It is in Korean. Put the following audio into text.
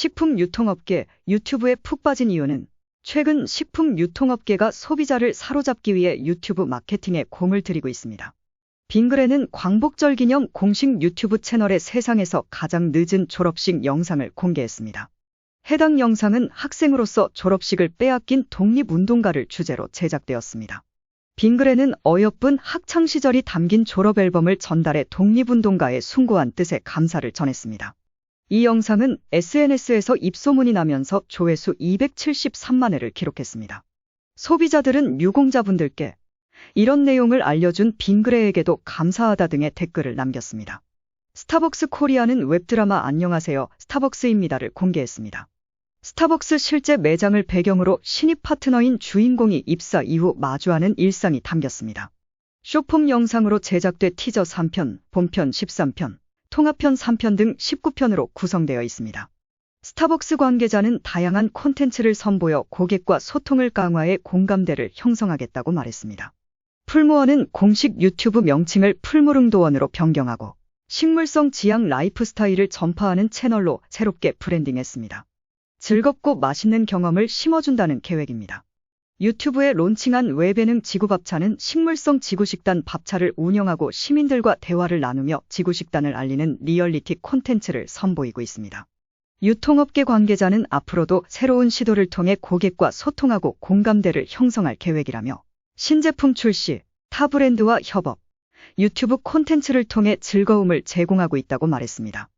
식품 유통업계 유튜브에 푹 빠진 이유는 최근 식품 유통업계가 소비자를 사로잡기 위해 유튜브 마케팅에 공을 들이고 있습니다. 빙그레는 광복절 기념 공식 유튜브 채널에 세상에서 가장 늦은 졸업식 영상을 공개했습니다. 해당 영상은 학생으로서 졸업식을 빼앗긴 독립운동가를 주제로 제작되었습니다. 빙그레는 어여쁜 학창시절이 담긴 졸업 앨범을 전달해 독립운동가의 숭고한 뜻에 감사를 전했습니다. 이 영상은 SNS에서 입소문이 나면서 조회수 273만 회를 기록했습니다. 소비자들은 유공자분들께 이런 내용을 알려준 빙그레에게도 감사하다 등의 댓글을 남겼습니다. 스타벅스 코리아는 웹드라마 안녕하세요 스타벅스입니다를 공개했습니다. 스타벅스 실제 매장을 배경으로 신입 파트너인 주인공이 입사 이후 마주하는 일상이 담겼습니다. 쇼폼 영상으로 제작돼 티저 3편, 본편 13편, 통합편 3편 등 19편으로 구성되어 있습니다. 스타벅스 관계자는 다양한 콘텐츠를 선보여 고객과 소통을 강화해 공감대를 형성하겠다고 말했습니다. 풀무원은 공식 유튜브 명칭을 풀무릉도원으로 변경하고 식물성 지향 라이프 스타일을 전파하는 채널로 새롭게 브랜딩했습니다. 즐겁고 맛있는 경험을 심어준다는 계획입니다. 유튜브에 론칭한 외배능 지구밥차는 식물성 지구식단 밥차를 운영하고 시민들과 대화를 나누며 지구식단을 알리는 리얼리티 콘텐츠를 선보이고 있습니다. 유통업계 관계자는 앞으로도 새로운 시도를 통해 고객과 소통하고 공감대를 형성할 계획이라며 신제품 출시, 타 브랜드와 협업, 유튜브 콘텐츠를 통해 즐거움을 제공하고 있다고 말했습니다.